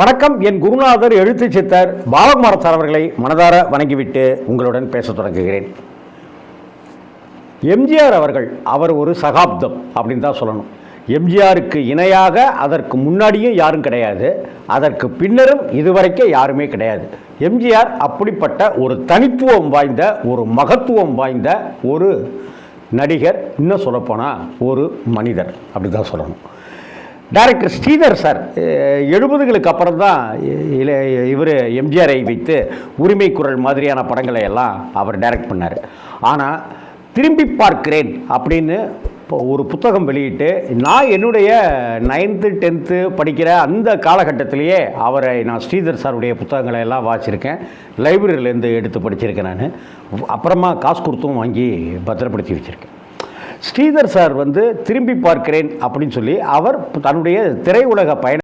வணக்கம். என் குருநாதர் எழுத்து சித்தர் பாலகுமார சார் அவர்களை மனதார வணங்கிவிட்டு உங்களுடன் பேச தொடங்குகிறேன். எம்ஜிஆர் அவர்கள் அவர் ஒரு சகாப்தம் அப்படின்னு தான் சொல்லணும். எம்ஜிஆருக்கு இணையாக அதற்கு முன்னாடியும் யாரும் கிடையாது. அதற்கு பின்னரும் இதுவரைக்கும் யாருமே கிடையாது. எம்ஜிஆர் அப்படிப்பட்ட ஒரு தனித்துவம் வாய்ந்த ஒரு மகத்துவம் வாய்ந்த ஒரு நடிகர் இன்னும் சொல்லப்போனால் ஒரு மனிதர் அப்படி தான் சொல்லணும். டைரக்டர் ஸ்ரீதர் சார் எழுபதுகளுக்கு அப்புறம் தான் இவர் எம்ஜிஆரை வைத்து உரிமை குரல் மாதிரியான படங்களை எல்லாம் அவர் டைரக்ட் பண்ணார். ஆனால் திரும்பி பார்க்கிறேன் அப்படின்னு இப்போ ஒரு புத்தகம் வெளியிட்டு நான் என்னுடைய நைன்த்து டென்த்து படிக்கிற அந்த காலகட்டத்திலேயே அவரை நான் ஸ்ரீதர் சாருடைய புத்தகங்களை எல்லாம் வாசிச்சிருக்கேன். லைப்ரரியிலேருந்து எடுத்து படிச்சிருக்கேன் நான். அப்புறமா காசு கொடுத்தும் வாங்கி பத்திரப்படுத்தி வச்சுருக்கேன். ஸ்ரீதர் சார் வந்து திரும்பி பார்க்கிறேன் அப்படின்னு சொல்லி அவர் தன்னுடைய திரையுலக பயணம்